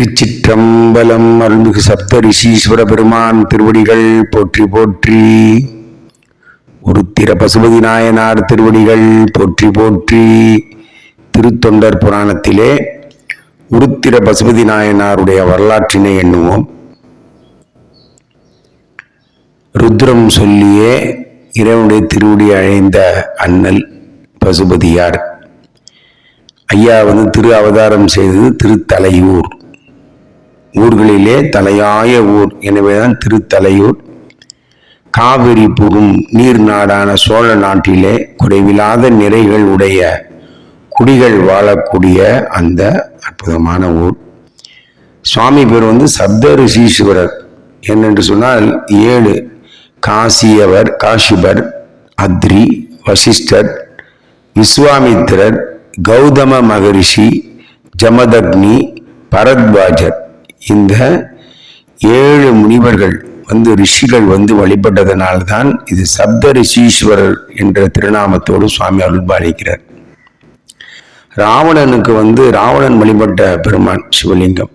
திருச்சிற்றம்பலம் அருள்மிகு சப்த ரிஷீஸ்வர பெருமான் திருவடிகள் போற்றி போற்றி. உருத்திர பசுபதி நாயனார் திருவடிகள் போற்றி போற்றி. திருத்தொண்டர் புராணத்திலே உருத்திர பசுபதி நாயனாருடைய வரலாற்றினை எண்ணுவோம். ருத்ரம் சொல்லியே இறைவனுடைய திருவடி அழைந்த அண்ணல் பசுபதியார். ஐயா வந்து திரு அவதாரம் செய்தது திருத்தலையூர். ஊர்களிலே தலையாய ஊர். எனவேதான் திருத்தலையூர். காவிரி புகும் நீர் நாடான சோழ நாட்டிலே குறைவில்லாத நிறைகள் உடைய குடிகள் வாழக்கூடிய அந்த அற்புதமான ஊர். சுவாமி பேர் வந்து சப்த ரிஷீஸ்வரர் என்னென்று சொன்னால் ஏழு. காசியவர் காஷிபர் அத்ரி வசிஷ்டர் விஸ்வாமித்திரர் கௌதம மகரிஷி ஜமதக்னி பரத்வாஜர். இந்த ஏழு முனிவர்கள் வந்து ரிஷிகள் வந்து வழிபட்டதனால்தான் இது சப்த ரிஷீஸ்வரர் என்ற திருநாமத்தோடு சுவாமி அருள்பாலிக்கிறார் ராவணனுக்கு வந்து ராவணன் வழிபட்ட பெருமான் சிவலிங்கம்.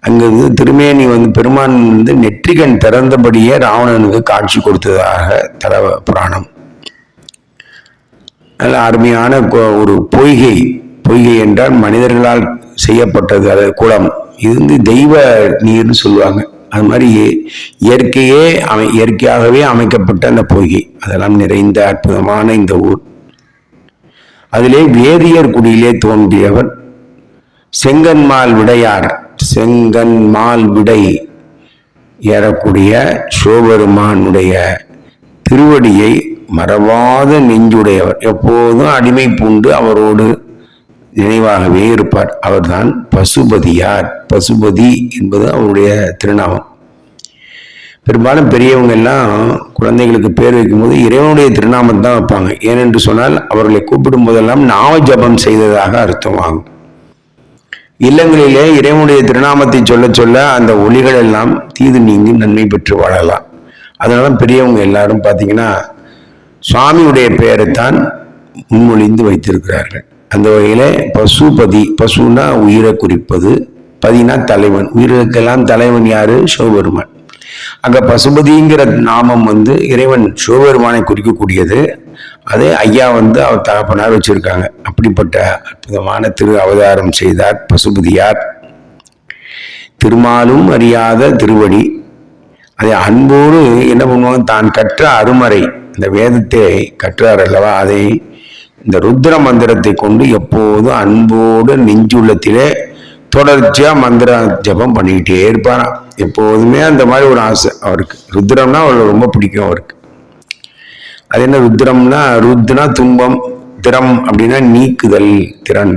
அங்கிருந்து திருமேனி வந்து பெருமான் வந்து நெற்றிகன் திறந்தபடியே ராவணனுக்கு காட்சி கொடுத்ததாக தர புராணம். நல்ல அருமையான ஒரு பொய்கை பொய்கை என்றால் மனிதர்களால் செய்யப்பட்டது அது குளம். இது வந்து தெய்வ நீர்னு சொல்லுவாங்க. அது மாதிரி இயற்கையே அமை இயற்கையாகவே அமைக்கப்பட்ட அந்த பொய்கை. அதெல்லாம் நிறைந்த அற்புதமான இந்த ஊர். அதிலே வேதியர் குடியிலே தோன்றியவர் செங்கன்மால் விடையார். செங்கன்மால் விடை ஏறக்கூடிய சிவபெருமானுடைய திருவடியை மறவாத நெஞ்சுடையவர். எப்போதும் அடிமை பூண்டு அவரோடு நினைவாகவே இருப்பார். அவர்தான் பசுபதியார். பசுபதி என்பது அவருடைய திருநாமம். பெரும்பாலும் பெரியவங்க எல்லாம் குழந்தைகளுக்கு பேர் வைக்கும்போது இறைவனுடைய திருநாமம் தான் வைப்பாங்க. ஏனென்று சொன்னால் அவர்களை கூப்பிடும் போதெல்லாம் நாம ஜபம் செய்ததாக அர்த்தமாகும். இல்லங்களிலே இறைவனுடைய திருநாமத்தை சொல்ல சொல்ல அந்த ஒளிகள் எல்லாம் தீது நீங்கி நன்மை பெற்று வாழலாம். அதனால பெரியவங்க எல்லாரும் பார்த்தீங்கன்னா சுவாமியுடைய பெயரைத்தான் முன்மொழிந்து வைத்திருக்கிறார்கள். அந்த வகையில் பசுபதி பசுனா உயிரை குறிப்பது பதினா தலைவன். உயிர்களுக்கெல்லாம் தலைவன் யாரு? சிவபெருமான். அங்கே பசுபதிங்கிற நாமம் வந்து இறைவன் சிவபெருமானை குறிக்கக்கூடியது. அதே ஐயா வந்து அவர் தகப்பனார் வச்சுருக்காங்க. அப்படிப்பட்ட அற்புதமான திரு அவதாரம் செய்தார் பசுபதியார். திருமாலும் அறியாத திருவடி. அதை அன்போடு என்ன பண்ணுவாங்க? தான் கற்ற அருமறை. இந்த வேதத்தை கற்றார் அல்லவா? அதை இந்த ருத்ர மந்திரத்தை கொண்டு எப்போதும் அன்போடு நெஞ்சுள்ளத்திலே தொடர்ச்சியாக மந்திர ஜபம் பண்ணிக்கிட்டே இருப்பாராம் எப்போதுமே அந்த மாதிரி ஒரு ஆசை அவருக்கு. ருத்ரம்னா அவருக்கு ரொம்ப பிடிக்கும் அவருக்கு. அது என்ன ருத்ரம்னா ருத்னா துன்பம் திறம் அப்படின்னா நீக்குதல் திறன்.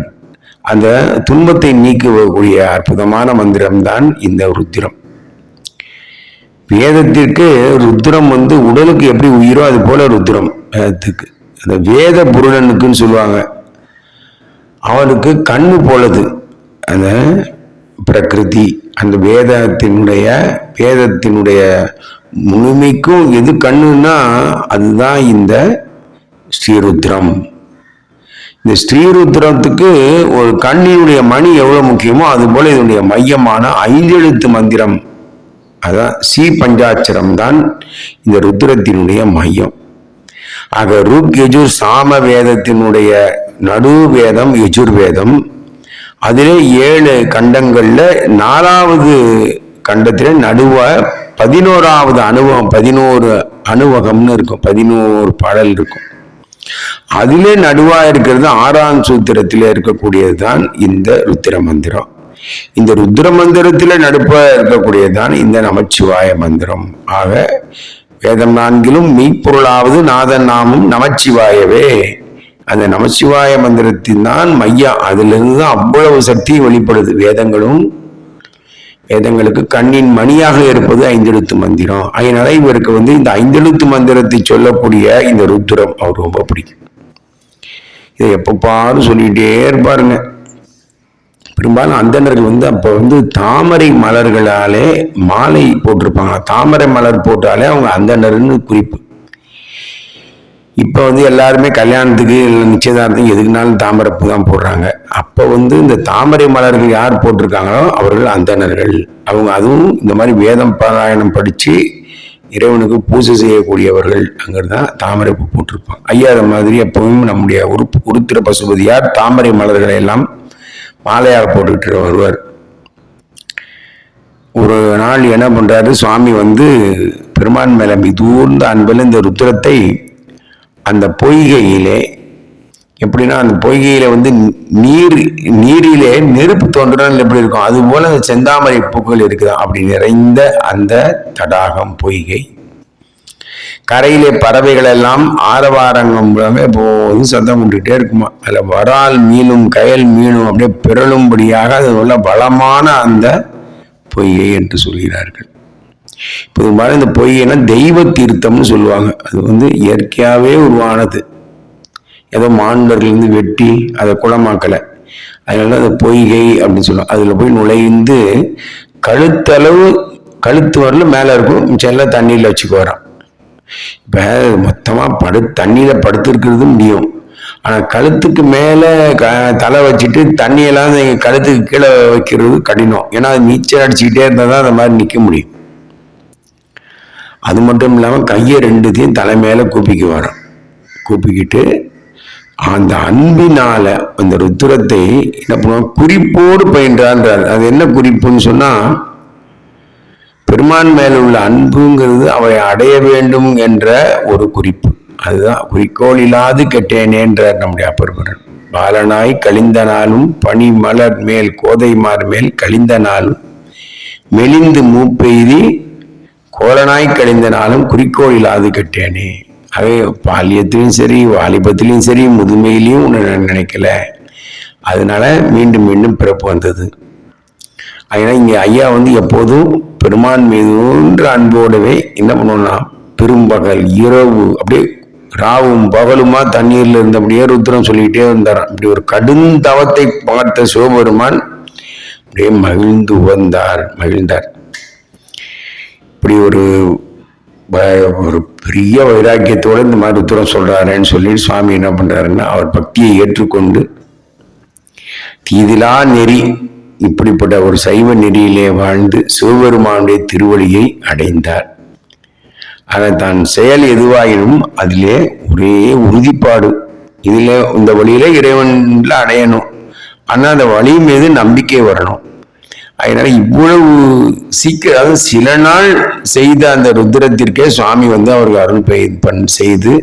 அந்த துன்பத்தை நீக்கக்கூடிய அற்புதமான மந்திரம் தான் இந்த ருத்திரம் வேதத்திற்கு ருத்ரம் வந்து உடலுக்கு எப்படி உயிரோ அது போல ருத்ரம் வேதத்துக்கு. அந்த வேத புருடனுக்குன்னு சொல்லுவாங்க. அவனுக்கு கண்ணு போலது. அந்த பிரகிருதி அந்த வேதத்தினுடைய வேதத்தினுடைய முழுமைக்கும் எது கண்ணுன்னா அதுதான் இந்த ஸ்ரீருத்ரம். இந்த ஸ்ரீருத்ரத்துக்கு ஒரு கண்ணினுடைய மணி எவ்வளோ முக்கியமோ அதுபோல் இதனுடைய மையமான ஐந்தெழுத்து மந்திரம். அதான் சி பஞ்சாட்சரம் தான் இந்த ருத்ரத்தினுடைய மையம். ஆக ருக் யஜுர் சாம வேதத்தினுடைய நடு வேதம் யஜுர் வேதம் அதிலே ஏழு கண்டங்களில் நாலாவது கண்டத்தில் நடுவ பதினோராவது அனுபவம் பதினோரு அனுபவம்னு இருக்கும் பதினோரு பாடல் இருக்கும். அதிலே நடுவா இருக்கிறது ஆறாம் சூத்திரத்தில் இருக்கக்கூடியது தான் இந்த ருத்திர மந்திரம். இந்த ருத்ர மந்திரத்தில் நடுப்ப இருக்கக்கூடியதுதான் இந்த நமச்சிவாய மந்திரம். ஆக வேதம் நான்கிலும் மெய்ப்பொருளாவது நாதன் நாமும் நமச்சிவாயவே. அந்த நமச்சிவாய மந்திரத்தின் தான் மையம் அதிலிருந்து தான் அவ்வளவு சக்தி வெளிப்படுது வேதங்களும். வேதங்களுக்கு கண்ணின் மணியாக இருப்பது ஐந்தெழுத்து மந்திரம். அதனால இவருக்கு வந்து இந்த ஐந்தெழுத்து மந்திரத்தை சொல்லக்கூடிய இந்த ருத்ரம் அவர் ரொம்ப பிடிக்கும். இதை எப்ப பாரு சொல்லிட்டே இருப்பாருங்க. பெரும்பாலும் அந்தனர்கள் வந்து அப்போ வந்து தாமரை மலர்களாலே மாலை போட்டிருப்பாங்க. தாமரை மலர் போட்டாலே அவங்க அந்தனர்னு குறிப்பு. இப்போ வந்து எல்லாருமே கல்யாணத்துக்கு இல்லை நிச்சயதார்த்தத்துக்கு எதுக்குனாலும் தாமரை பூ தான் போடுறாங்க. அப்போ வந்து இந்த தாமரை மலர்கள் யார் போட்டிருக்காங்களோ அவர்கள் அந்தனர்கள் அவங்க அதுவும் இந்த மாதிரி வேதம் பாராயணம் படித்து இறைவனுக்கு பூஜை செய்யக்கூடியவர்கள் அங்கிறது தான் தாமரை பூ போட்டிருப்பாங்க. ஐயா மாதிரி எப்பவும் நம்முடைய உரு உருத்திர பசுபதியார் தாமரை மலர்களை எல்லாம் மாலையார் போட்டுக்கிட்டு வருவார். ஒரு நாள் என்ன பண்ணுறாரு சுவாமி வந்து பெருமான் மேலே மிதூர்ந்த அன்பில் இந்த ருத்ரத்தை அந்த பொய்கையிலே எப்படின்னா அந்த பொய்கையில வந்து நீர் நீரிலே நெருப்பு தோன்றுனால் எப்படி இருக்கும்? அது போல அந்த செந்தாமரை பூக்கள் இருக்குதா? அப்படி நிறைந்த அந்த தடாகம் பொய்கை. கரையிலே பறவைகள் எல்லாம் ஆரவாரங்கம் போது சத்தம் கொண்டுகிட்டே இருக்குமா? அதில் வரால் மீனும் கயல் மீனும் அப்படியே பிறழும்படியாக அது உள்ள வளமான அந்த பொய்கை என்று சொல்கிறார்கள். பொதுவாக இந்த பொய்யனா தெய்வ தீர்த்தம்னு சொல்லுவாங்க. அது வந்து இயற்கையாகவே உருவானது. ஏதோ மாண்டர்லேருந்து வெட்டி அதை குளமாக்கலை அதனால அது பொய்கை அப்படின்னு சொல்லுவாங்க. அதில் போய் நுழைந்து கழுத்தளவு கழுத்து வரல மேலே இருக்கும். செல்ல எல்லாம் தண்ணியில் வச்சுக்கு வரான் இப்போ மொத்தமாக படு தண்ணியில் படுத்துருக்கிறது முடியும். ஆனால் கழுத்துக்கு மேலே க தலை வச்சுட்டு தண்ணியெல்லாம் கழுத்துக்கு கீழே வைக்கிறது கடினம். ஏன்னா அது நீச்சல் அடிச்சுக்கிட்டே இருந்தால் தான் அந்த மாதிரி நிற்க முடியும். அது மட்டும் இல்லாமல் கையை ரெண்டுத்தையும் தலை மேலே கூப்பிக்கு வரோம் கூப்பிக்கிட்டு அந்த அன்பினால அந்த ருத்திரத்தை என்ன பண்ணுவோம் குறிப்போடு பயின்றான்றார். அது என்ன குறிப்புன்னு சொன்னால் பெருமான் மேல் உள்ள அன்புங்கிறது அவரை அடைய வேண்டும் என்ற ஒரு குறிப்பு. அதுதான் குறிக்கோள் இல்லாது கெட்டேனேன்றார் நம்முடைய அப்பர்பரன் பாலனாய் கழிந்த நாளும் பனி மலர் மேல் கோதைமார் மேல் கழிந்த நாளும் மெலிந்து மூப்பெய்தி கோலனாய் கழிந்த நாளும் குறிக்கோள் இல்லாது கெட்டேனே. அவை பாலியத்திலையும் சரி வாலிபத்திலையும் சரி முதுமையிலையும் உன்னை நினைக்கல. அதனால மீண்டும் மீண்டும் பிறப்பு வந்தது. அதனால் இங்கே ஐயா வந்து எப்போதும் பெருமான் மீது அன்போடவே என்ன பண்ணுவோம்னா பெரும்பகல் இரவு அப்படியே ராவும் பகலுமா தண்ணீரில் இருந்தபடியே ருத்ரம் சொல்லிக்கிட்டே இருந்தார் இப்படி ஒரு கடும் தவத்தை பார்த்த சிவபெருமான் அப்படியே மகிழ்ந்து உகந்தார் மகிழ்ந்தார். இப்படி ஒரு ஒரு பெரிய வைராக்கியத்தோடு இந்த மாதிரி ருத்ரம் சொல்கிறாரேன்னு சொல்லி சுவாமி என்ன பண்ணுறாருன்னா அவர் பக்தியை ஏற்றுக்கொண்டு தீதிலா நெறி இப்படிப்பட்ட ஒரு சைவ நெறியிலே வாழ்ந்து சிவபெருமானுடைய திருவழியை அடைந்தார். அதை தான் செயல் எதுவாயினும் அதிலே ஒரே உறுதிப்பாடு. இதில் இந்த வழியில இறைவன்ல அடையணும். ஆனால் அந்த வழி மீது நம்பிக்கை வரணும். அதனால இவ்வளவு சீக்கிரம் அதாவது சில நாள் செய்த அந்த ருத்ரத்திற்கே சுவாமி வந்து அவருக்கு அருள் பண் செய்து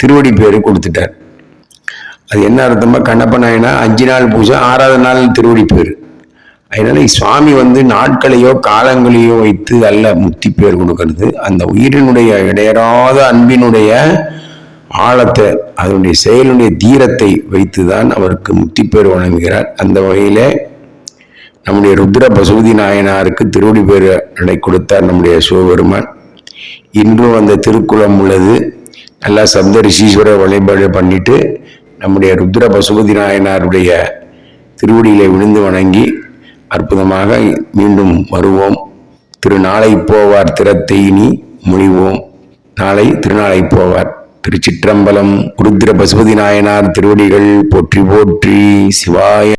திருவடி பேரு கொடுத்துட்டார். அது என்ன அர்த்தமா கண்ணப்ப நாயனா அஞ்சு நாள் பூஜை ஆறாவது நாள் திருவடி பேர். அதனால சுவாமி வந்து நாட்களையோ காலங்களையோ வைத்து அல்ல முத்தி பேர் கொடுக்கறது. அந்த உயிரினுடைய இடையறாத அன்பினுடைய ஆழத்தை அதனுடைய செயலுடைய தீரத்தை வைத்து தான் அவருக்கு முத்தி பேர் வழங்குகிறார். அந்த வகையில் நம்முடைய ருத்ர பசுபதி நாயனாருக்கு திருவடி பேர் நடை கொடுத்தார் நம்முடைய சிவபெருமான். இன்றும் அந்த திருக்குளம் உள்ளது. நல்லா சப்த ரிஷீஸ்வர வழிபாடு பண்ணிட்டு நம்முடைய ருத்ர பசுபதி நாயனாருடைய திருவடியில விழுந்து வணங்கி அற்புதமாக மீண்டும் வருவோம். திருநாளை போவார் திறத்தை இனி முடிவோம் நாளை திருநாளை போவார் திருச்சிற்றம்பலம். ருத்ர பசுபதி நாயனார் திருவடிகள் போற்றி போற்றி சிவாய